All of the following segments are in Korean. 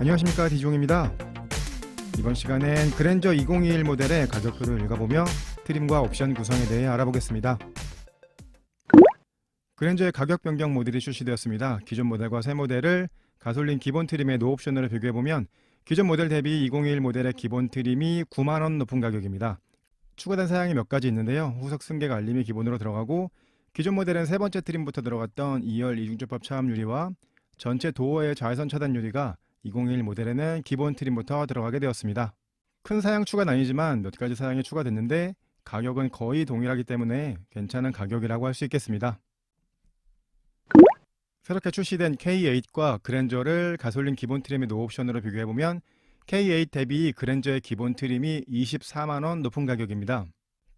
안녕하십니까 디종입니다. 이번 시간엔 그랜저 2021 모델의 가격표를 읽어보며 트림과 옵션 구성에 대해 알아보겠습니다. 그랜저의 가격 변경 모델이 출시되었습니다. 기존 모델과 새 모델을 가솔린 기본 트림의 노옵션으로 비교해보면 기존 모델 대비 2021 모델의 기본 트림이 9만원 높은 가격입니다. 추가된 사양이 몇 가지 있는데요. 후석 승객 알림이 기본으로 들어가고 기존 모델은 세 번째 트림부터 들어갔던 2열 이중접합 차압 유리와 전체 도어의 자외선 차단 유리가 2021 모델에는 기본 트림부터 들어가게 되었습니다. 큰 사양 추가는 아니지만 몇 가지 사양이 추가됐는데 가격은 거의 동일하기 때문에 괜찮은 가격이라고 할 수 있겠습니다. 새롭게 출시된 K8과 그랜저를 가솔린 기본 트림의 노옵션으로 비교해보면 K8 대비 그랜저의 기본 트림이 24만원 높은 가격입니다.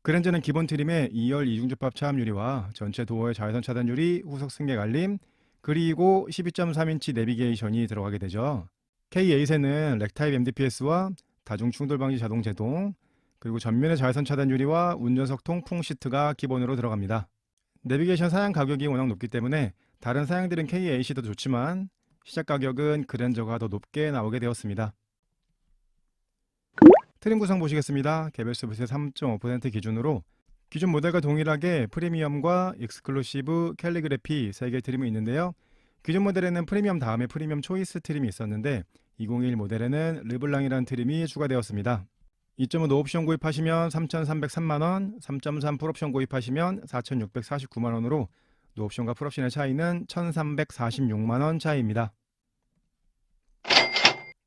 그랜저는 기본 트림에 2열 이중접합 차압 유리와 전체 도어의 자외선 차단 유리, 후석 승객 알림, 그리고 12.3인치 내비게이션이 들어가게 되죠. K8에는 렉타입 MDPS와 다중 충돌 방지 자동 제동, 그리고 전면의 자외선 차단 유리와 운전석 통풍 시트가 기본으로 들어갑니다. 내비게이션 사양 가격이 워낙 높기 때문에 다른 사양들은 K8이 더 좋지만 시작 가격은 그랜저가 더 높게 나오게 되었습니다. 트림 구성 보시겠습니다. 개별수 부세 3.5% 기준으로 기존 모델과 동일하게 프리미엄과 익스클루시브, 캘리그래피 3개 트림이 있는데요. 기존 모델에는 프리미엄 다음에 프리미엄 초이스 트림이 있었는데 2021 모델에는 르블랑이라는 트림이 추가되었습니다. 2.5 노 옵션 구입하시면 3,303만원, 3.3 풀옵션 구입하시면 4,649만원으로 노 옵션과 풀옵션의 차이는 1,346만원 차이입니다.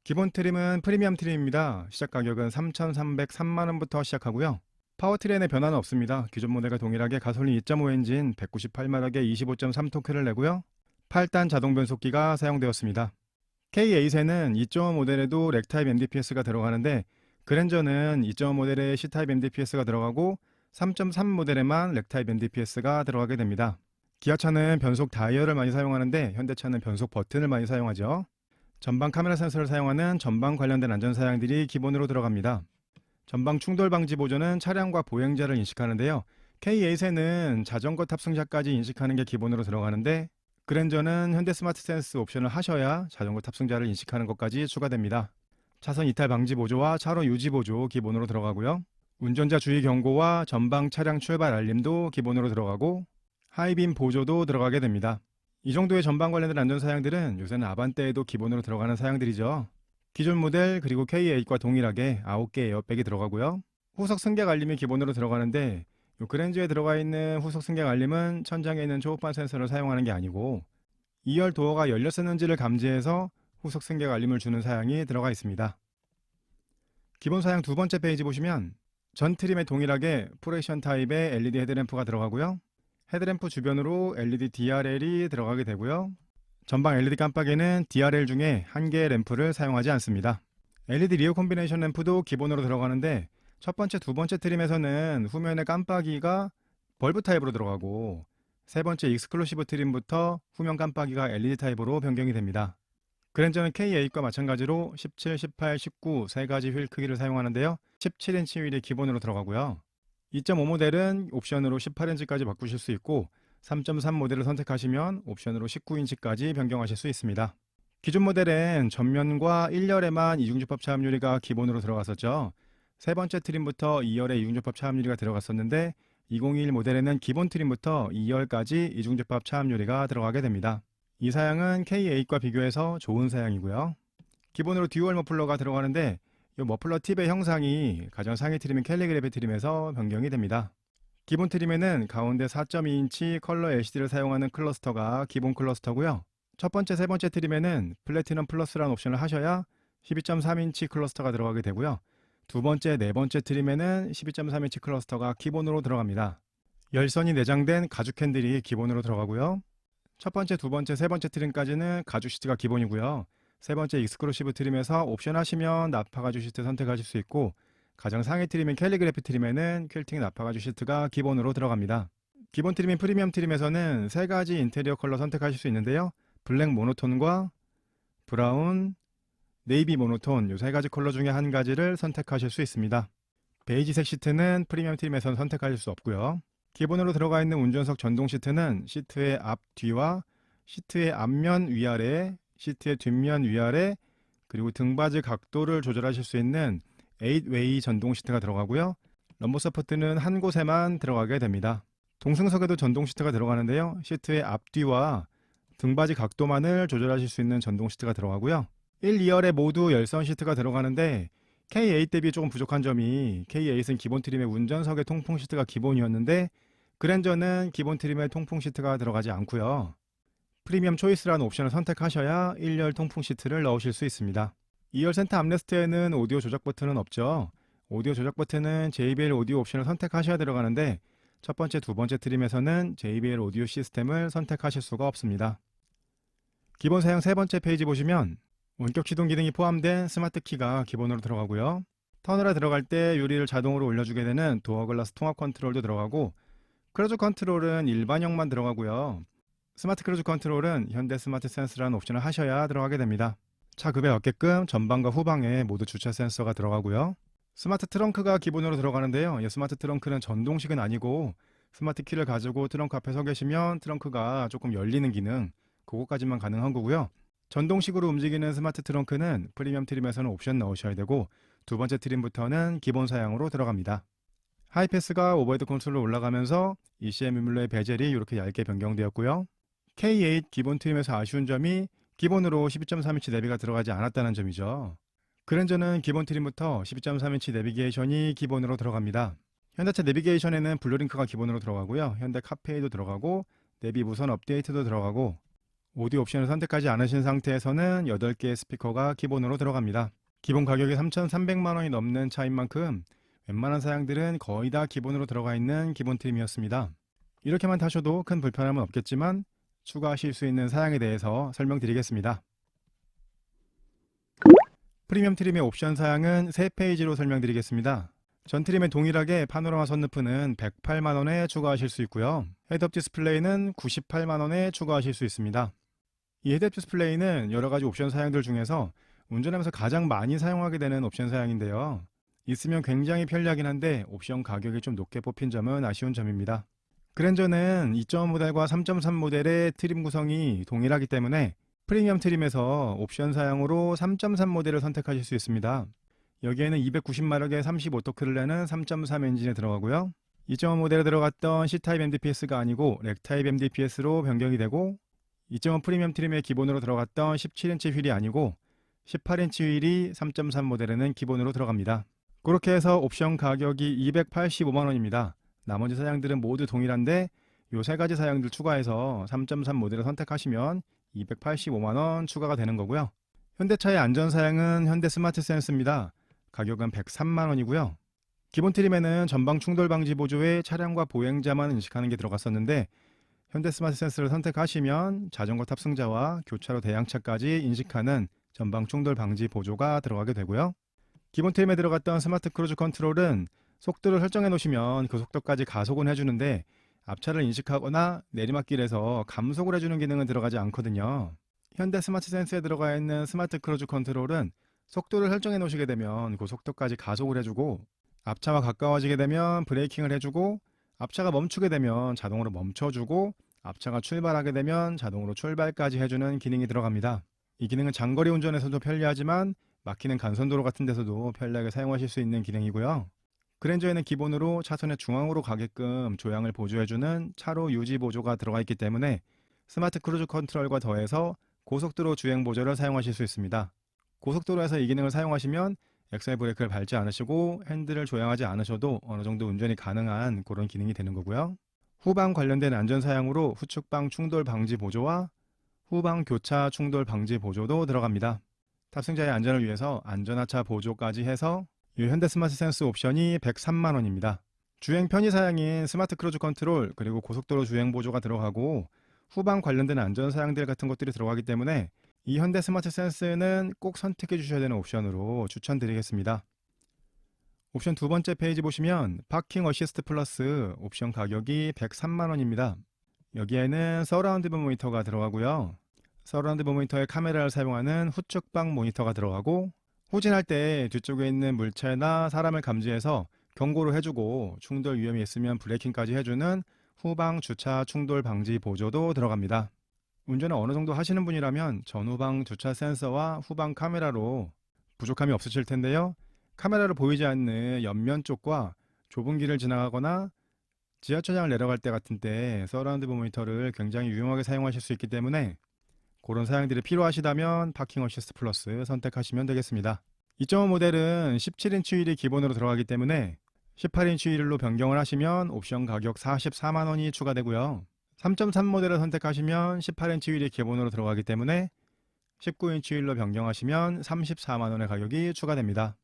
기본 트림은 프리미엄 트림입니다. 시작 가격은 3,303만원부터 시작하고요. 파워트레인의 변화는 없습니다. 기존 모델과 동일하게 가솔린 2.5 엔진 198마력에 25.3토크를 내고요. 8단 자동 변속기가 사용되었습니다. K8에는 2.5 모델에도 렉타입 MDPS가 들어가는데 그랜저는 2.5 모델에 C타입 MDPS가 들어가고 3.3 모델에만 렉타입 MDPS가 들어가게 됩니다. 기아차는 변속 다이얼을 많이 사용하는데 현대차는 변속 버튼을 많이 사용하죠. 전방 카메라 센서를 사용하는 전방 관련된 안전 사양들이 기본으로 들어갑니다. 전방 충돌 방지 보조는 차량과 보행자를 인식하는데요. K8에는 자전거 탑승자까지 인식하는 게 기본으로 들어가는데 그랜저는 현대 스마트 센스 옵션을 하셔야 자전거 탑승자를 인식하는 것까지 추가됩니다. 차선 이탈 방지 보조와 차로 유지 보조 기본으로 들어가고요. 운전자 주의 경고와 전방 차량 출발 알림도 기본으로 들어가고 하이빔 보조도 들어가게 됩니다. 이 정도의 전방 관련된 안전 사양들은 요새는 아반떼에도 기본으로 들어가는 사양들이죠. 기존 모델 그리고 K8과 동일하게 9개 에어백이 들어가고요. 후석 승객 알림이 기본으로 들어가는데 요 그랜저에 들어가 있는 후석 승객 알림은 천장에 있는 초음파 센서를 사용하는 게 아니고 2열 도어가 열렸었는지를 감지해서 후석 승객 알림을 주는 사양이 들어가 있습니다. 기본 사양 두 번째 페이지 보시면 전 트림에 동일하게 프레션 타입의 LED 헤드램프가 들어가고요. 헤드램프 주변으로 LED DRL이 들어가게 되고요. 전방 LED 깜빡이는 DRL 중에 한 개의 램프를 사용하지 않습니다. LED 리어 콤비네이션 램프도 기본으로 들어가는데 첫 번째, 두 번째 트림에서는 후면의 깜빡이가 벌브 타입으로 들어가고 세 번째 익스클루시브 트림부터 후면 깜빡이가 LED 타입으로 변경이 됩니다. 그랜저는 K8과 마찬가지로 17, 18, 19 세 가지 휠 크기를 사용하는데요. 17인치 휠이 기본으로 들어가고요. 2.5 모델은 옵션으로 18인치까지 바꾸실 수 있고 3.3 모델을 선택하시면 옵션으로 19인치까지 변경하실 수 있습니다. 기존 모델엔 전면과 1열에만 이중접합 차압 유리가 기본으로 들어갔었죠. 세 번째 트림부터 2열에 이중접합 차압 유리가 들어갔었는데 2021 모델에는 기본 트림부터 2열까지 이중접합 차압 유리가 들어가게 됩니다. 이 사양은 K8과 비교해서 좋은 사양이고요. 기본으로 듀얼 머플러가 들어가는데 이 머플러 팁의 형상이 가장 상위 트림인 캘리그래피 트림에서 변경이 됩니다. 기본 트림에는 가운데 4.2인치 컬러 LCD를 사용하는 클러스터가 기본 클러스터고요. 첫 번째, 세 번째 트림에는 플래티넘 플러스라는 옵션을 하셔야 12.3인치 클러스터가 들어가게 되고요. 두 번째, 네 번째 트림에는 12.3인치 클러스터가 기본으로 들어갑니다. 열선이 내장된 가죽 핸들이 기본으로 들어가고요. 첫 번째, 두 번째, 세 번째 트림까지는 가죽 시트가 기본이고요. 세 번째 익스클루시브 트림에서 옵션 하시면 나파 가죽 시트 선택하실 수 있고 가장 상위 트림인 캘리그래피 트림에는 퀼팅 나파 가죽 시트가 기본으로 들어갑니다. 기본 트림인 프리미엄 트림에서는 세 가지 인테리어 컬러 선택하실 수 있는데요. 블랙 모노톤과 브라운, 네이비 모노톤 이 세 가지 컬러 중에 한 가지를 선택하실 수 있습니다. 베이지색 시트는 프리미엄 트림에서는 선택하실 수 없고요. 기본으로 들어가 있는 운전석 전동 시트는 시트의 앞, 뒤와 시트의 앞면 위아래, 시트의 뒷면 위아래, 그리고 등받이 각도를 조절하실 수 있는 8웨이 전동 시트가 들어가고요. 럼버 서포트는 한 곳에만 들어가게 됩니다. 동승석에도 전동 시트가 들어가는데요. 시트의 앞뒤와 등받이 각도만을 조절하실 수 있는 전동 시트가 들어가고요. 1, 2열에 모두 열선 시트가 들어가는데 K8 대비 조금 부족한 점이 K8은 기본 트림의 운전석에 통풍 시트가 기본이었는데 그랜저는 기본 트림에 통풍 시트가 들어가지 않고요. 프리미엄 초이스라는 옵션을 선택하셔야 1열 통풍 시트를 넣으실 수 있습니다. 2열 센터 암레스트에는 오디오 조작 버튼은 없죠. 오디오 조작 버튼은 JBL 오디오 옵션을 선택하셔야 들어가는데 첫 번째, 두 번째 트림에서는 JBL 오디오 시스템을 선택하실 수가 없습니다. 기본 사양 세 번째 페이지 보시면 원격 시동 기능이 포함된 스마트 키가 기본으로 들어가고요. 터널에 들어갈 때 유리를 자동으로 올려주게 되는 도어 글라스 통합 컨트롤도 들어가고 크루즈 컨트롤은 일반형만 들어가고요. 스마트 크루즈 컨트롤은 현대 스마트 센스라는 옵션을 하셔야 들어가게 됩니다. 차 급에 맞게끔 전방과 후방에 모두 주차 센서가 들어가고요. 스마트 트렁크가 기본으로 들어가는데요. 이 스마트 트렁크는 전동식은 아니고 스마트 키를 가지고 트렁크 앞에 서 계시면 트렁크가 조금 열리는 기능 그거까지만 가능한 거고요. 전동식으로 움직이는 스마트 트렁크는 프리미엄 트림에서는 옵션 넣으셔야 되고 두 번째 트림부터는 기본 사양으로 들어갑니다. 하이패스가 오버헤드 콘솔로 올라가면서 ECM 유물러의 베젤이 이렇게 얇게 변경되었고요. K8 기본 트림에서 아쉬운 점이 기본으로 12.3인치 내비가 들어가지 않았다는 점이죠. 그랜저는 기본 트림부터 12.3인치 내비게이션이 기본으로 들어갑니다. 현대차 내비게이션에는 블루링크가 기본으로 들어가고요. 현대 카페이도 들어가고 내비 무선 업데이트도 들어가고 오디오 옵션을 선택하지 않으신 상태에서는 8개의 스피커가 기본으로 들어갑니다. 기본 가격이 3,300만 원이 넘는 차인 만큼 웬만한 사양들은 거의 다 기본으로 들어가 있는 기본 트림이었습니다. 이렇게만 타셔도 큰 불편함은 없겠지만 추가하실 수 있는 사양에 대해서 설명드리겠습니다. 프리미엄 트림의 옵션 사양은 3페이지로 설명드리겠습니다. 전 트림에 동일하게 파노라마 선루프는 108만 원에 추가하실 수 있고요. 헤드업 디스플레이는 98만 원에 추가하실 수 있습니다. 이 헤드업 디스플레이는 여러 가지 옵션 사양들 중에서 운전하면서 가장 많이 사용하게 되는 옵션 사양인데요. 있으면 굉장히 편리하긴 한데 옵션 가격이 좀 높게 뽑힌 점은 아쉬운 점입니다. 그랜저는 2.5 모델과 3.3 모델의 트림 구성이 동일하기 때문에 프리미엄 트림에서 옵션 사양으로 3.3 모델을 선택하실 수 있습니다. 여기에는 290마력의 35토크를 내는 3.3 엔진에 들어가고요. 2.5 모델에 들어갔던 C타입 MDPS가 아니고 렉타입 MDPS로 변경이 되고 2.5 프리미엄 트림에 기본으로 들어갔던 17인치 휠이 아니고 18인치 휠이 3.3 모델에는 기본으로 들어갑니다. 그렇게 해서 옵션 가격이 285만 원입니다. 나머지 사양들은 모두 동일한데 요 세 가지 사양들 추가해서 3.3 모델을 선택하시면 285만 원 추가가 되는 거고요. 현대차의 안전 사양은 현대 스마트 센스입니다. 가격은 103만 원이고요. 기본 트림에는 전방 충돌 방지 보조에 차량과 보행자만 인식하는 게 들어갔었는데 현대 스마트 센스를 선택하시면 자전거 탑승자와 교차로 대항차까지 인식하는 전방 충돌 방지 보조가 들어가게 되고요. 기본 트림에 들어갔던 스마트 크루즈 컨트롤은 속도를 설정해 놓으시면 그 속도까지 가속은 해주는데 앞차를 인식하거나 내리막길에서 감속을 해주는 기능은 들어가지 않거든요. 현대 스마트 센스에 들어가 있는 스마트 크루즈 컨트롤은 속도를 설정해 놓으시게 되면 그 속도까지 가속을 해주고 앞차와 가까워지게 되면 브레이킹을 해주고 앞차가 멈추게 되면 자동으로 멈춰주고 앞차가 출발하게 되면 자동으로 출발까지 해주는 기능이 들어갑니다. 이 기능은 장거리 운전에서도 편리하지만 막히는 간선도로 같은 데서도 편리하게 사용하실 수 있는 기능이고요. 그랜저에는 기본으로 차선의 중앙으로 가게끔 조향을 보조해주는 차로 유지 보조가 들어가 있기 때문에 스마트 크루즈 컨트롤과 더해서 고속도로 주행 보조를 사용하실 수 있습니다. 고속도로에서 이 기능을 사용하시면 엑셀 브레이크를 밟지 않으시고 핸들을 조향하지 않으셔도 어느 정도 운전이 가능한 그런 기능이 되는 거고요. 후방 관련된 안전 사양으로 후측방 충돌 방지 보조와 후방 교차 충돌 방지 보조도 들어갑니다. 탑승자의 안전을 위해서 안전하차 보조까지 해서 이 현대 스마트 센스 옵션이 103만 원입니다. 주행 편의 사양인 스마트 크루즈 컨트롤 그리고 고속도로 주행 보조가 들어가고 후방 관련된 안전 사양들 같은 것들이 들어가기 때문에 이 현대 스마트 센스는 꼭 선택해 주셔야 되는 옵션으로 추천드리겠습니다. 옵션 두 번째 페이지 보시면 파킹 어시스트 플러스 옵션 가격이 103만 원입니다. 여기에는 서라운드 뷰 모니터가 들어가고요. 서라운드 뷰 모니터의 카메라를 사용하는 후측방 모니터가 들어가고 후진할 때 뒤쪽에 있는 물체나 사람을 감지해서 경고를 해주고 충돌 위험이 있으면 브레이킹까지 해주는 후방 주차 충돌 방지 보조도 들어갑니다. 운전을 어느 정도 하시는 분이라면 전후방 주차 센서와 후방 카메라로 부족함이 없으실 텐데요. 카메라로 보이지 않는 옆면 쪽과 좁은 길을 지나가거나 지하철장을 내려갈 때 같은 때 서라운드 모니터를 굉장히 유용하게 사용하실 수 있기 때문에 그런 사양들이 필요하시다면 파킹 어시스트 플러스 선택하시면 되겠습니다. 2.5 모델은 17인치 휠이 기본으로 들어가기 때문에 18인치 휠로 변경을 하시면 옵션 가격 44만 원이 추가되고요. 3.3 모델을 선택하시면 18인치 휠이 기본으로 들어가기 때문에 19인치 휠로 변경하시면 34만 원의 가격이 추가됩니다.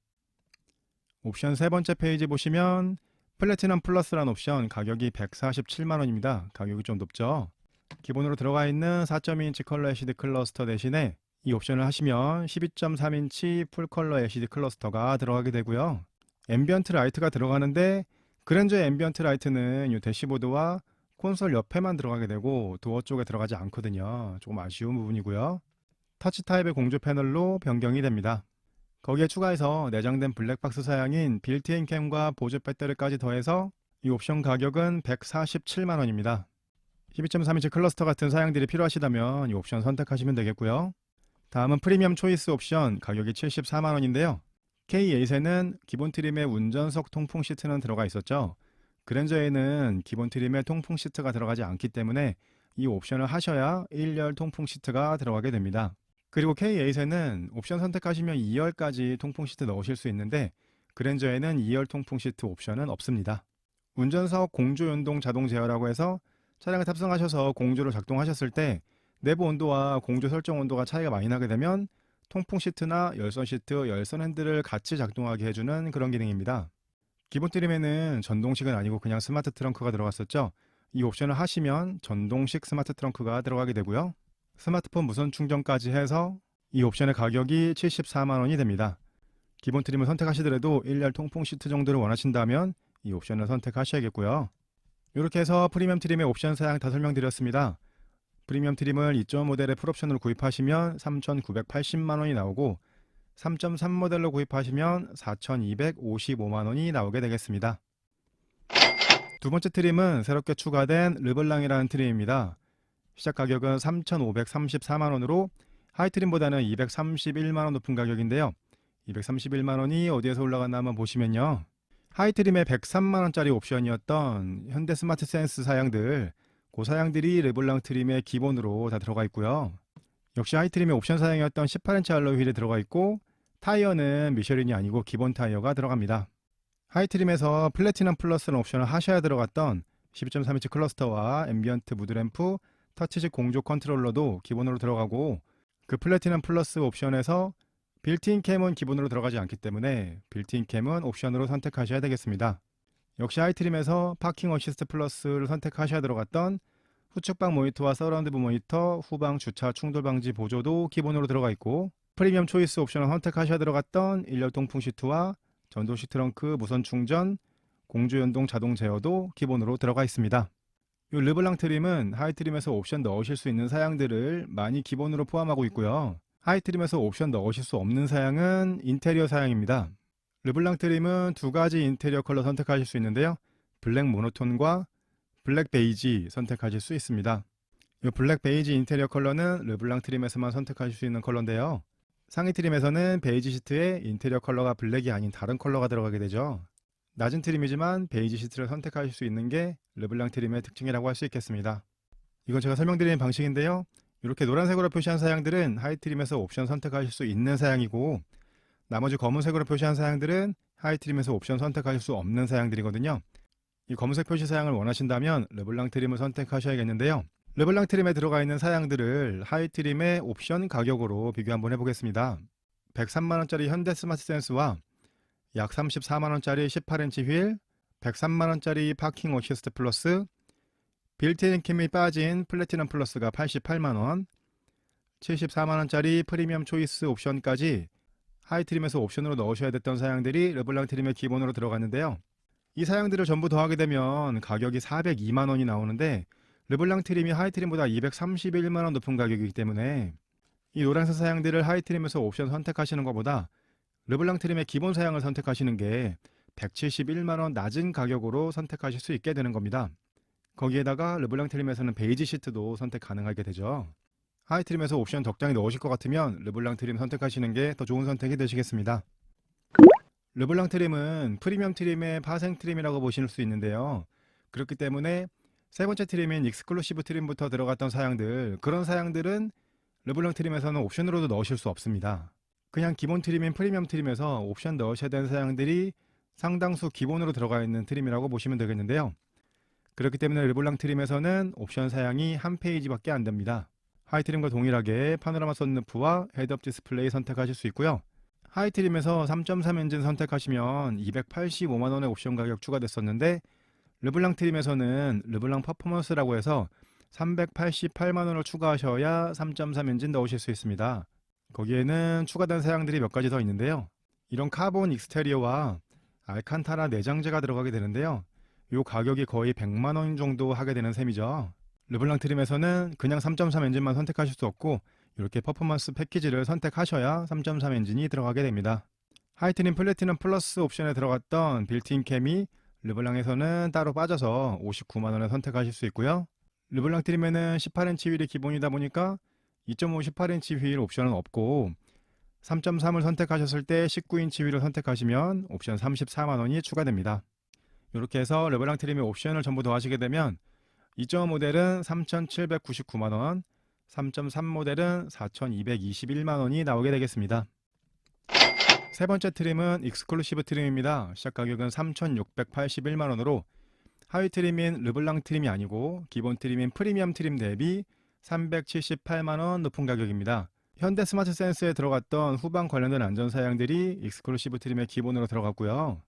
옵션 세 번째 페이지 보시면 플래티넘 플러스라는 옵션 가격이 147만 원입니다. 가격이 좀 높죠. 기본으로 들어가 있는 4.2인치 컬러 LCD 클러스터 대신에 이 옵션을 하시면 12.3인치 풀컬러 LCD 클러스터가 들어가게 되고요. 앰비언트 라이트가 들어가는데 그랜저의 앰비언트 라이트는 이 대시보드와 콘솔 옆에만 들어가게 되고 도어 쪽에 들어가지 않거든요. 조금 아쉬운 부분이고요. 터치 타입의 공조 패널로 변경이 됩니다. 거기에 추가해서 내장된 블랙박스 사양인 빌트인 캠과 보조 배터리까지 더해서 이 옵션 가격은 147만 원입니다. 12.3인치 클러스터 같은 사양들이 필요하시다면 이 옵션 선택하시면 되겠고요. 다음은 프리미엄 초이스 옵션 가격이 74만 원인데요. K8에는 기본 트림에 운전석 통풍 시트는 들어가 있었죠. 그랜저에는 기본 트림에 통풍 시트가 들어가지 않기 때문에 이 옵션을 하셔야 1열 통풍 시트가 들어가게 됩니다. 그리고 K8에는 옵션 선택하시면 2열까지 통풍 시트 넣으실 수 있는데 그랜저에는 2열 통풍 시트 옵션은 없습니다. 운전석 공조 연동 자동 제어라고 해서 차량을 탑승하셔서 공조를 작동하셨을 때 내부 온도와 공조 설정 온도가 차이가 많이 나게 되면 통풍 시트나 열선 시트, 열선 핸들을 같이 작동하게 해주는 그런 기능입니다. 기본 트림에는 전동식은 아니고 그냥 스마트 트렁크가 들어갔었죠. 이 옵션을 하시면 전동식 스마트 트렁크가 들어가게 되고요. 스마트폰 무선 충전까지 해서 이 옵션의 가격이 74만 원이 됩니다. 기본 트림을 선택하시더라도 1열 통풍 시트 정도를 원하신다면 이 옵션을 선택하셔야겠고요. 이렇게 해서 프리미엄 트림의 옵션 사양 다 설명드렸습니다. 프리미엄 트림을 2.5 모델의 풀옵션으로 구입하시면 3,980만 원이 나오고 3.3 모델로 구입하시면 4,255만 원이 나오게 되겠습니다. 두 번째 트림은 새롭게 추가된 르블랑이라는 트림입니다. 시작 가격은 3,534만 원으로 하이 트림보다는 231만 원 높은 가격인데요. 231만 원이 어디에서 올라갔나 한번 보시면요. 하이트림의 103만 원짜리 옵션이었던 현대 스마트 센스 사양들 그 사양들이 르블랑 트림의 기본으로 다 들어가 있고요. 역시 하이트림의 옵션 사양이었던 18인치 알로이 휠이 들어가 있고 타이어는 미쉐린이 아니고 기본 타이어가 들어갑니다. 하이트림에서 플래티넘 플러스는 옵션을 하셔야 들어갔던 12.3인치 클러스터와 앰비언트 무드램프, 터치식 공조 컨트롤러도 기본으로 들어가고 그 플래티넘 플러스 옵션에서 빌트인 캠은 기본으로 들어가지 않기 때문에 빌트인 캠은 옵션으로 선택하셔야 되겠습니다. 역시 하이트림에서 파킹 어시스트 플러스를 선택하셔야 들어갔던 후측방 모니터와 서라운드 모니터, 후방 주차 충돌 방지 보조도 기본으로 들어가 있고 프리미엄 초이스 옵션을 선택하셔야 들어갔던 1열 통풍 시트와 전동 시트 렁크 무선 충전, 공조 연동 자동 제어도 기본으로 들어가 있습니다. 이 르블랑 트림은 하이트림에서 옵션 넣으실 수 있는 사양들을 많이 기본으로 포함하고 있고요. 하이트림에서 옵션 넣으실 수 없는 사양은 인테리어 사양입니다. 르블랑 트림은 두 가지 인테리어 컬러 선택하실 수 있는데요. 블랙 모노톤과 블랙 베이지 선택하실 수 있습니다. 이 블랙 베이지 인테리어 컬러는 르블랑 트림에서만 선택하실 수 있는 컬러인데요. 상위 트림에서는 베이지 시트에 인테리어 컬러가 블랙이 아닌 다른 컬러가 들어가게 되죠. 낮은 트림이지만 베이지 시트를 선택하실 수 있는 게 르블랑 트림의 특징이라고 할 수 있겠습니다. 이건 제가 설명드리는 방식인데요. 이렇게 노란색으로 표시한 사양들은 하이트림에서 옵션 선택하실 수 있는 사양이고 나머지 검은색으로 표시한 사양들은 하이트림에서 옵션 선택하실 수 없는 사양들이거든요. 이 검은색 표시 사양을 원하신다면 르블랑 트림을 선택하셔야겠는데요. 르블랑 트림에 들어가 있는 사양들을 하이트림의 옵션 가격으로 비교 한번 해보겠습니다. 103만원짜리 현대 스마트 센스와 약 34만원짜리 18인치 휠, 103만원짜리 파킹 어시스트 플러스, 빌트인 캠이 빠진 플래티넘 플러스가 88만원, 74만원짜리 프리미엄 초이스 옵션까지 하이 트림에서 옵션으로 넣으셔야 됐던 사양들이 르블랑 트림의 기본으로 들어갔는데요. 이 사양들을 전부 더하게 되면 가격이 402만원이 나오는데 르블랑 트림이 하이 트림보다 231만원 높은 가격이기 때문에 이 노란색 사양들을 하이 트림에서 옵션 선택하시는 것보다 르블랑 트림의 기본 사양을 선택하시는 게 171만원 낮은 가격으로 선택하실 수 있게 되는 겁니다. 거기에다가 르블랑 트림에서는 베이지 시트도 선택 가능하게 되죠. 하이 트림에서 옵션 적당히 넣으실 것 같으면 르블랑 트림 선택하시는 게 더 좋은 선택이 되시겠습니다. 르블랑 트림은 프리미엄 트림의 파생 트림이라고 보실 수 있는데요. 그렇기 때문에 세 번째 트림인 익스클루시브 트림부터 들어갔던 사양들 그런 사양들은 르블랑 트림에서는 옵션으로도 넣으실 수 없습니다. 그냥 기본 트림인 프리미엄 트림에서 옵션 넣으셔야 되는 사양들이 상당수 기본으로 들어가 있는 트림이라고 보시면 되겠는데요. 그렇기 때문에 르블랑 트림에서는 옵션 사양이 한 페이지밖에 안 됩니다. 하이 트림과 동일하게 파노라마 선루프와 헤드업 디스플레이 선택하실 수 있고요. 하이 트림에서 3.3 엔진 선택하시면 285만 원의 옵션 가격 추가됐었는데 르블랑 트림에서는 르블랑 퍼포먼스라고 해서 388만 원을 추가하셔야 3.3 엔진 넣으실 수 있습니다. 거기에는 추가된 사양들이 몇 가지 더 있는데요. 이런 카본 익스테리어와 알칸타라 내장재가 들어가게 되는데요. 요 가격이 거의 100만 원 정도 하게 되는 셈이죠. 르블랑 트림에서는 그냥 3.3 엔진만 선택하실 수 없고 이렇게 퍼포먼스 패키지를 선택하셔야 3.3 엔진이 들어가게 됩니다. 하이트림 플래티넘 플러스 옵션에 들어갔던 빌트인 캠이 르블랑에서는 따로 빠져서 59만 원에 선택하실 수 있고요. 르블랑 트림에는 18인치 휠이 기본이다 보니까 2.5 18인치 휠 옵션은 없고 3.3을 선택하셨을 때 19인치 휠을 선택하시면 옵션 34만 원이 추가됩니다. 이렇게 해서 르블랑 트림의 옵션을 전부 더하시게 되면 2.5 모델은 3,799만 원, 3.3 모델은 4,221만 원이 나오게 되겠습니다. 세 번째 트림은 익스클루시브 트림입니다. 시작 가격은 3,681만 원으로 하위 트림인 르블랑 트림이 아니고 기본 트림인 프리미엄 트림 대비 378만 원 높은 가격입니다. 현대 스마트 센스에 들어갔던 후방 관련된 안전 사양들이 익스클루시브 트림의 기본으로 들어갔고요.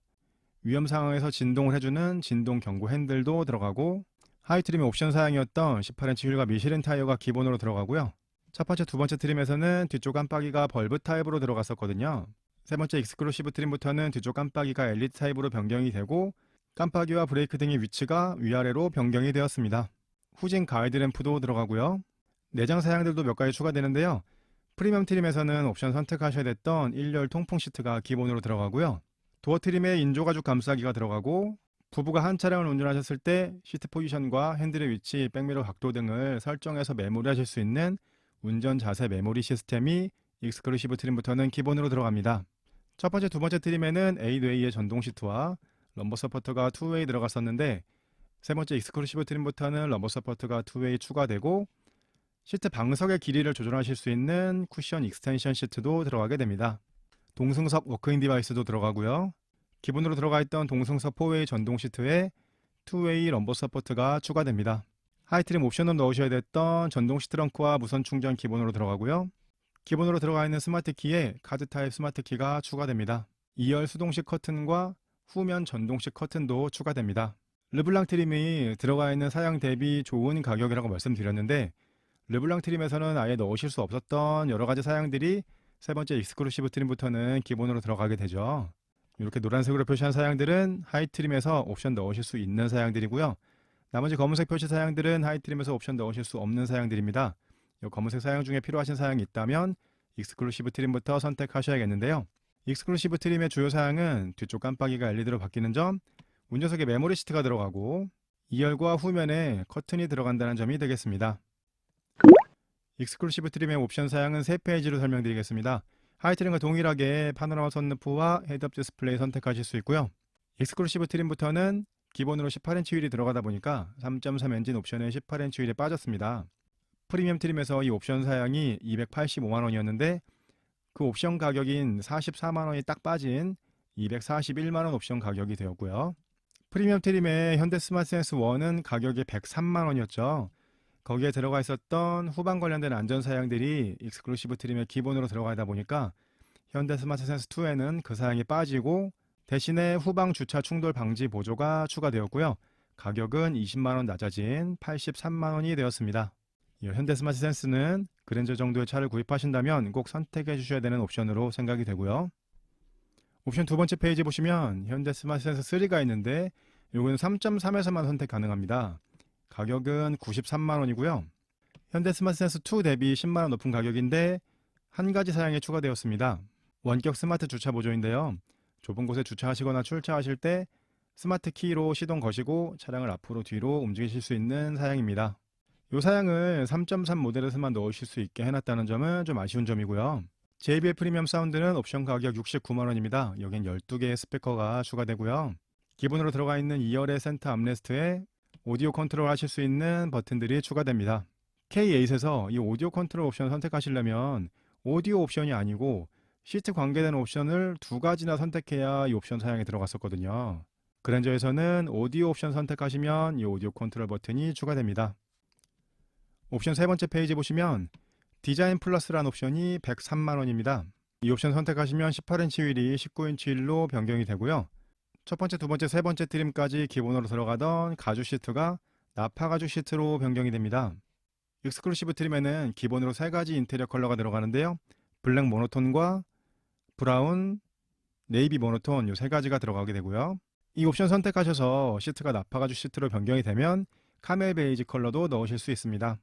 위험 상황에서 진동을 해주는 진동 경고 핸들도 들어가고 하이 트림의 옵션 사양이었던 18인치 휠과 미쉐린 타이어가 기본으로 들어가고요. 첫 번째, 두 번째 트림에서는 뒤쪽 깜빡이가 벌브 타입으로 들어갔었거든요. 세 번째 익스클루시브 트림부터는 뒤쪽 깜빡이가 엘리트 타입으로 변경이 되고 깜빡이와 브레이크 등의 위치가 위아래로 변경이 되었습니다. 후진 가이드 램프도 들어가고요. 내장 사양들도 몇 가지 추가되는데요. 프리미엄 트림에서는 옵션 선택하셔야 됐던 1열 통풍 시트가 기본으로 들어가고요. 도어 트림에 인조가죽 감싸기가 들어가고 부부가 한 차량을 운전하셨을 때 시트 포지션과 핸들의 위치, 백미러 각도 등을 설정해서 메모리하실 수 있는 운전 자세 메모리 시스템이 익스클루시브 트림부터는 기본으로 들어갑니다. 첫 번째, 두 번째 트림에는 에이드웨이의 전동 시트와 럼버 서포터가 투웨이 들어갔었는데 세 번째 익스클루시브 트림부터는 럼버 서포터가 투웨이 추가되고 시트 방석의 길이를 조절하실 수 있는 쿠션 익스텐션 시트도 들어가게 됩니다. 동승석 워크인 디바이스도 들어가고요. 기본으로 들어가 있던 동승석 4웨이 전동 시트에 2웨이 럼버 서포트가 추가됩니다. 하이트림 옵션을 넣으셔야 됐던 전동 시트렁크와 무선 충전 기본으로 들어가고요. 기본으로 들어가 있는 스마트 키에 카드 타입 스마트 키가 추가됩니다. 2열 수동식 커튼과 후면 전동식 커튼도 추가됩니다. 르블랑 트림이 들어가 있는 사양 대비 좋은 가격이라고 말씀드렸는데 르블랑 트림에서는 아예 넣으실 수 없었던 여러 가지 사양들이 세 번째 익스클루시브 트림부터는 기본으로 들어가게 되죠. 이렇게 노란색으로 표시한 사양들은 하이 트림에서 옵션 넣으실 수 있는 사양들이고요. 나머지 검은색 표시 사양들은 하이 트림에서 옵션 넣으실 수 없는 사양들입니다. 이 검은색 사양 중에 필요하신 사양이 있다면 익스클루시브 트림부터 선택하셔야겠는데요. 익스클루시브 트림의 주요 사양은 뒤쪽 깜빡이가 LED로 바뀌는 점, 운전석에 메모리 시트가 들어가고 2열과 후면에 커튼이 들어간다는 점이 되겠습니다. 익스클루시브 트림의 옵션 사양은 3페이지로 설명드리겠습니다. 하이트림과 동일하게 파노라마 선루프와 헤드업 디스플레이 선택하실 수 있고요. 익스클루시브 트림부터는 기본으로 18인치 휠이 들어가다 보니까 3.3 엔진 옵션에 18인치 휠이 빠졌습니다. 프리미엄 트림에서 이 옵션 사양이 285만 원이었는데 그 옵션 가격인 44만 원이 딱 빠진 241만 원 옵션 가격이 되었고요. 프리미엄 트림의 현대 스마트 센스 1은 가격이 103만 원이었죠. 거기에 들어가 있었던 후방 관련된 안전 사양들이 익스클루시브 트림의 기본으로 들어가다 보니까 현대 스마트 센스 2에는 그 사양이 빠지고 대신에 후방 주차 충돌 방지 보조가 추가되었고요. 가격은 20만 원 낮아진 83만 원이 되었습니다. 이 현대 스마트 센스는 그랜저 정도의 차를 구입하신다면 꼭 선택해 주셔야 되는 옵션으로 생각이 되고요. 옵션 두 번째 페이지 보시면 현대 스마트 센스 3가 있는데 요거는 3.3에서만 선택 가능합니다. 가격은 93만 원이고요. 현대 스마트 센스 2 대비 10만 원 높은 가격인데 한 가지 사양이 추가되었습니다. 원격 스마트 주차 보조인데요. 좁은 곳에 주차하시거나 출차하실 때 스마트 키로 시동 거시고 차량을 앞으로 뒤로 움직이실 수 있는 사양입니다. 이 사양을 3.3 모델에서만 넣으실 수 있게 해놨다는 점은 좀 아쉬운 점이고요. JBL 프리미엄 사운드는 옵션 가격 69만원입니다. 여긴 12개의 스피커가 추가되고요. 기본으로 들어가 있는 2열의 센터 암레스트에 오디오 컨트롤 하실 수 있는 버튼들이 추가됩니다. K8에서 이 오디오 컨트롤 옵션을 선택하시려면 오디오 옵션이 아니고 시트 관계되는 옵션을 두 가지나 선택해야 이 옵션 사양에 들어갔었거든요. 그랜저에서는 오디오 옵션 선택하시면 이 오디오 컨트롤 버튼이 추가됩니다. 옵션 세 번째 페이지 보시면 디자인 플러스라는 옵션이 103만원입니다. 이 옵션 선택하시면 18인치 휠이 19인치 휠로 변경이 되고요. 첫 번째, 두 번째, 세 번째 트림까지 기본으로 들어가던 가죽 시트가 나파 가죽 시트로 변경이 됩니다. 익스클루시브 트림에는 기본으로 세 가지 인테리어 컬러가 들어가는데요. 블랙 모노톤과 브라운, 네이비 모노톤 이 세 가지가 들어가게 되고요. 이 옵션 선택하셔서 시트가 나파 가죽 시트로 변경이 되면 카멜 베이지 컬러도 넣으실 수 있습니다.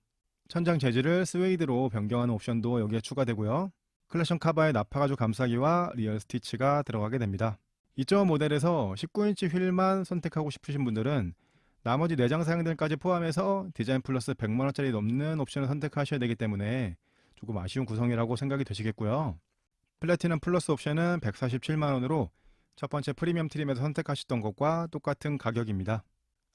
천장 재질을 스웨이드로 변경하는 옵션도 여기에 추가되고요. 클래션 카바의 나파 가죽 감싸기와 리얼 스티치가 들어가게 됩니다. 2.5 모델에서 19인치 휠만 선택하고 싶으신 분들은 나머지 내장 사양들까지 포함해서 디자인 플러스 100만원짜리 넘는 옵션을 선택하셔야 되기 때문에 조금 아쉬운 구성이라고 생각이 되시겠고요. 플래티넘 플러스 옵션은 147만원으로 첫 번째 프리미엄 트림에서 선택하셨던 것과 똑같은 가격입니다.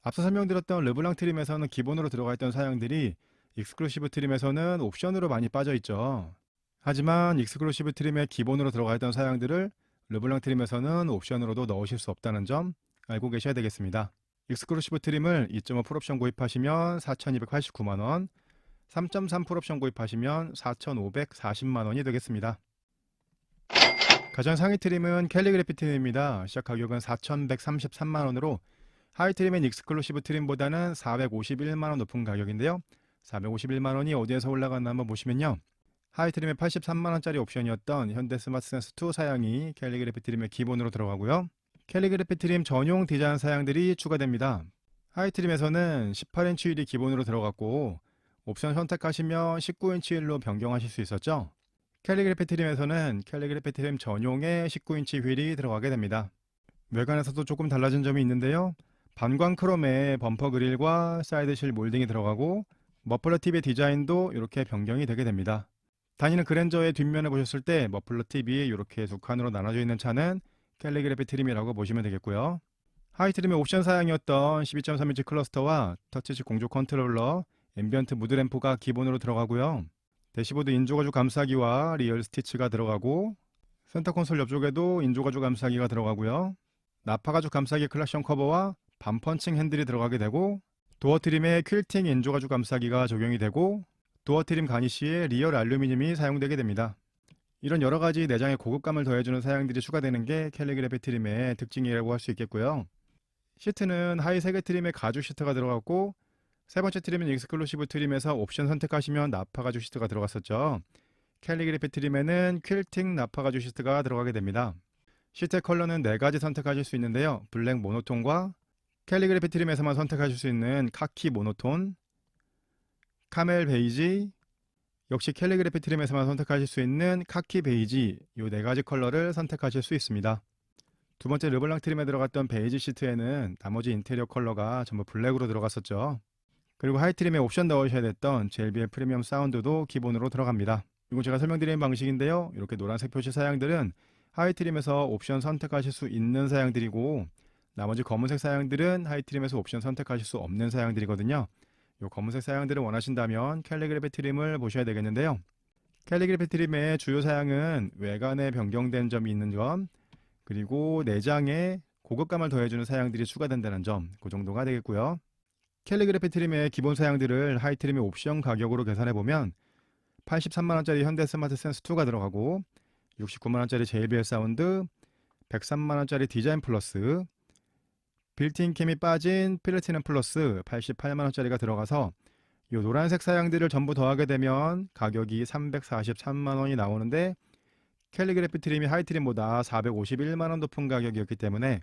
앞서 설명드렸던 르블랑 트림에서는 기본으로 들어가 있던 사양들이 익스클루시브 트림에서는 옵션으로 많이 빠져 있죠. 하지만 익스클루시브 트림에 기본으로 들어가 있던 사양들을 르블랑 트림에서는 옵션으로도 넣으실 수 없다는 점 알고 계셔야 되겠습니다. 익스클루시브 트림을 2.5 풀옵션 구입하시면 4,289만원, 3.3 풀옵션 구입하시면 4,540만원이 되겠습니다. 가장 상위 트림은 캘리그래피 트림입니다. 시작 가격은 4,133만원으로 하이 트림은 익스클루시브 트림보다는 451만원 높은 가격인데요. 451만원이 어디에서 올라갔나 한번 보시면요. 하이 트림의 83만원짜리 옵션이었던 현대 스마트 센스 2 사양이 캘리그래피 트림의 기본으로 들어가고요. 캘리그래피 트림 전용 디자인 사양들이 추가됩니다. 하이 트림에서는 18인치 휠이 기본으로 들어갔고 옵션 선택하시면 19인치 휠로 변경하실 수 있었죠. 캘리그래피 트림에서는 캘리그래피 트림 전용의 19인치 휠이 들어가게 됩니다. 외관에서도 조금 달라진 점이 있는데요. 반광 크롬의 범퍼 그릴과 사이드 실 몰딩이 들어가고 머플러 팁의 디자인도 이렇게 변경이 되게 됩니다. 다니는 그랜저의 뒷면을 보셨을 때 머플러 팁이 이렇게 두 칸으로 나눠져 있는 차는 캘리그래피 트림이라고 보시면 되겠고요. 하이 트림의 옵션 사양이었던 12.3인치 클러스터와 터치식 공조 컨트롤러, 앰비언트 무드램프가 기본으로 들어가고요. 대시보드 인조가죽 감싸기와 리얼 스티치가 들어가고 센터 콘솔 옆쪽에도 인조가죽 감싸기가 들어가고요. 나파가죽 감싸기 클락션 커버와 반펀칭 핸들이 들어가게 되고 도어 트림에 퀼팅 인조가죽 감싸기가 적용이 되고 도어 트림 가니쉬에 리얼 알루미늄이 사용되게 됩니다. 이런 여러 가지 내장의 고급감을 더해주는 사양들이 추가되는 게 캘리그래피 트림의 특징이라고 할 수 있겠고요. 시트는 하이 세개 트림에 가죽 시트가 들어갔고 세 번째 트림은 익스클루시브 트림에서 옵션 선택하시면 나파 가죽 시트가 들어갔었죠. 캘리그래피 트림에는 퀼팅 나파 가죽 시트가 들어가게 됩니다. 시트 컬러는 네 가지 선택하실 수 있는데요. 블랙 모노톤과 캘리그래피 트림에서만 선택하실 수 있는 카키 모노톤, 카멜 베이지, 역시 캘리그래피 트림에서만 선택하실 수 있는 카키 베이지 이 네 가지 컬러를 선택하실 수 있습니다. 두 번째 르블랑 트림에 들어갔던 베이지 시트에는 나머지 인테리어 컬러가 전부 블랙으로 들어갔었죠. 그리고 하이 트림에 옵션 넣으셔야 됐던 JBL 프리미엄 사운드도 기본으로 들어갑니다. 이건 제가 설명드리는 방식인데요. 이렇게 노란색 표시 사양들은 하이 트림에서 옵션 선택하실 수 있는 사양들이고 나머지 검은색 사양들은 하이 트림에서 옵션 선택하실 수 없는 사양들이거든요. 이 검은색 사양들을 원하신다면 캘리그래피 트림을 보셔야 되겠는데요. 캘리그래피 트림의 주요 사양은 외관에 변경된 점이 있는 점, 그리고 내장에 고급감을 더해주는 사양들이 추가된다는 점, 그 정도가 되겠고요. 캘리그래피 트림의 기본 사양들을 하이 트림의 옵션 가격으로 계산해 보면 83만원짜리 현대 스마트 센스 2가 들어가고 69만원짜리 JBL 사운드, 103만원짜리 디자인 플러스, 빌트인 캠이 빠진 플래티넘 플러스 88만원짜리가 들어가서 이 노란색 사양들을 전부 더하게 되면 가격이 343만원이 나오는데 캘리그래피 트림이 하이 트림보다 451만원 높은 가격이었기 때문에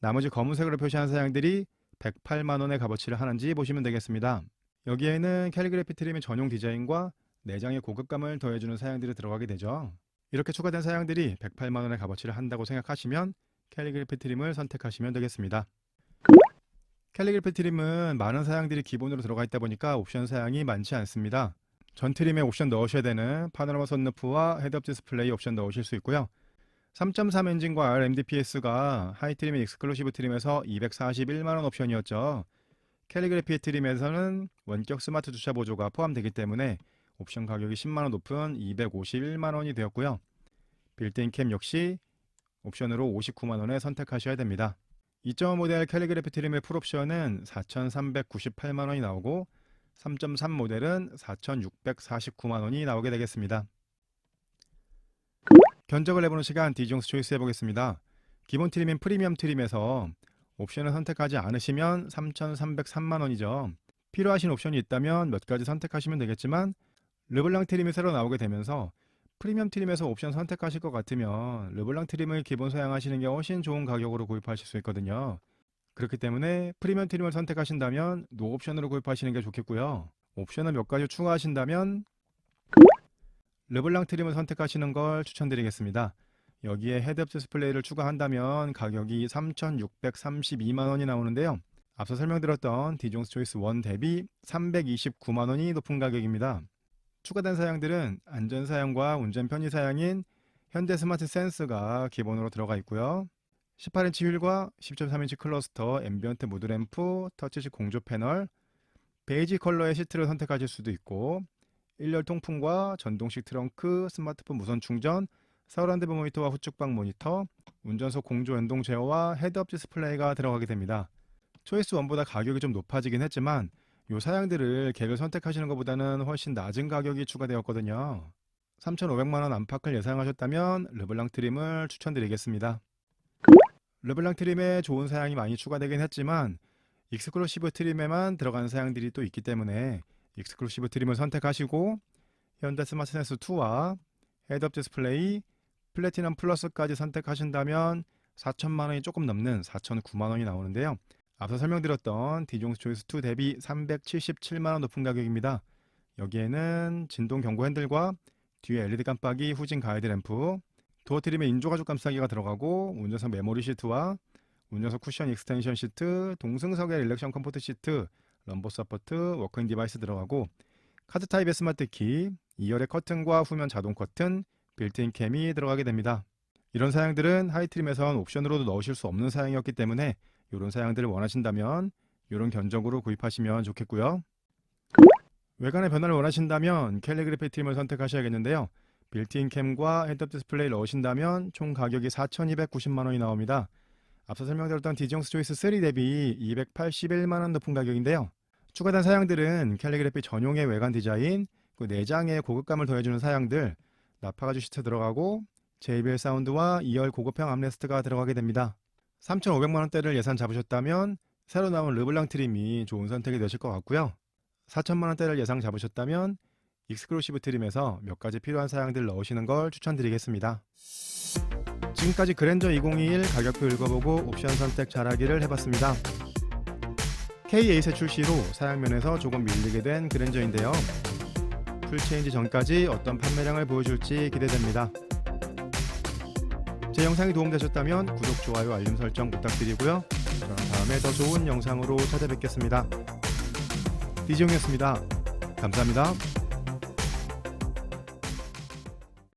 나머지 검은색으로 표시한 사양들이 108만원의 값어치를 하는지 보시면 되겠습니다. 여기에는 캘리그래피 트림의 전용 디자인과 내장의 고급감을 더해주는 사양들이 들어가게 되죠. 이렇게 추가된 사양들이 108만원의 값어치를 한다고 생각하시면 캘리그래피 트림을 선택하시면 되겠습니다. 캘리그래피 트림은 많은 사양들이 기본으로 들어가 있다 보니까 옵션 사양이 많지 않습니다. 전 트림에 옵션 넣으셔야 되는 파노라마 선루프와 헤드업 디스플레이 옵션 넣으실 수 있고요. 3.3 엔진과 RMDPS가 하이 트림의 익스클루시브 트림에서 241만원 옵션이었죠. 캘리그래피 트림에서는 원격 스마트 주차 보조가 포함되기 때문에 옵션 가격이 10만원 높은 251만원이 되었고요. 빌트인 캠 역시 옵션으로 59만 원에 선택하셔야 됩니다. 2.5 모델 캘리그래피 트림의 풀옵션은 4,398만 원이 나오고 3.3 모델은 4,649만 원이 나오게 되겠습니다. 견적을 해보는 시간 디종스 초이스 해보겠습니다. 기본 트림인 프리미엄 트림에서 옵션을 선택하지 않으시면 3,303만 원이죠. 필요하신 옵션이 있다면 몇 가지 선택하시면 되겠지만 르블랑 트림이 새로 나오게 되면서 프리미엄 트림에서 옵션 선택하실 것 같으면 르블랑 트림을 기본 사양하시는 게 훨씬 좋은 가격으로 구입하실 수 있거든요. 그렇기 때문에 프리미엄 트림을 선택하신다면 노 옵션으로 구입하시는 게 좋겠고요. 옵션을 몇 가지 추가하신다면 르블랑 트림을 선택하시는 걸 추천드리겠습니다. 여기에 헤드업 디스플레이를 추가한다면 가격이 3,632만 원이 나오는데요. 앞서 설명드렸던 디종스 초이스 1 대비 329만 원이 높은 가격입니다. 추가된 사양들은 안전 사양과 운전 편의 사양인 현대 스마트 센스가 기본으로 들어가 있고요. 18인치 휠과 10.3인치 클러스터, 앰비언트 무드 램프, 터치식 공조 패널, 베이지 컬러의 시트를 선택하실 수도 있고 1열 통풍과 전동식 트렁크, 스마트폰 무선 충전, 사우란드 모니터와 후측방 모니터, 운전석 공조 연동 제어와 헤드업 디스플레이가 들어가게 됩니다. 초이스 1보다 가격이 좀 높아지긴 했지만 요 사양들을 객을 선택하시는 것보다는 훨씬 낮은 가격이 추가되었거든요. 3,500만원 안팎을 예상하셨다면 르블랑 트림을 추천드리겠습니다. 르블랑 트림에 좋은 사양이 많이 추가되긴 했지만 익스클루시브 트림에만 들어가는 사양들이 또 있기 때문에 익스클루시브 트림을 선택하시고 현대 스마트 센스 2와 헤드업 디스플레이, 플래티넘 플러스까지 선택하신다면 4천만 원이 조금 넘는 4,009만 원이 나오는데요. 앞서 설명드렸던 디종스 초이스 2 대비 377만 원 높은 가격입니다. 여기에는 진동 경고 핸들과 뒤에 LED 깜빡이, 후진 가이드 램프, 도어 트림에 인조 가죽 감싸기가 들어가고 운전석 메모리 시트와 운전석 쿠션 익스텐션 시트, 동승석의 릴렉션 컴포트 시트, 럼버 서포트, 워크인 디바이스 들어가고 카드 타입의 스마트 키, 2열의 커튼과 후면 자동 커튼, 빌트인 캠이 들어가게 됩니다. 이런 사양들은 하이트림에선 옵션으로도 넣으실 수 없는 사양이었기 때문에 이런 사양들을 원하신다면 이런 견적으로 구입하시면 좋겠고요. 외관의 변화를 원하신다면 캘리그래피 트림을 선택하셔야겠는데요. 빌트인 캠과 헤드업 디스플레이를 넣으신다면 총 가격이 4,290만 원이 나옵니다. 앞서 설명드렸던 디종스 초이스 3 대비 281만 원 높은 가격인데요. 추가된 사양들은 캘리그래피 전용의 외관 디자인, 그 내장에 고급감을 더해주는 사양들, 나파가죽 시트 들어가고 JBL 사운드와 2열 고급형 암레스트가 들어가게 됩니다. 3,500만 원대를 예산 잡으셨다면 새로 나온 르블랑 트림이 좋은 선택이 되실 것 같고요. 4천만 원대를 예상 잡으셨다면 익스클루시브 트림에서 몇 가지 필요한 사양들 넣으시는 걸 추천드리겠습니다. 지금까지 그랜저 2021 가격표 읽어보고 옵션 선택 잘하기를 해봤습니다. K8의 출시로 사양면에서 조금 밀리게 된 그랜저인데요. 풀체인지 전까지 어떤 판매량을 보여줄지 기대됩니다. 제 영상이 도움되셨다면 구독, 좋아요, 알림 설정 부탁드리고요. 저는 다음에 더 좋은 영상으로 찾아뵙겠습니다. 디지용이었습니다. 감사합니다.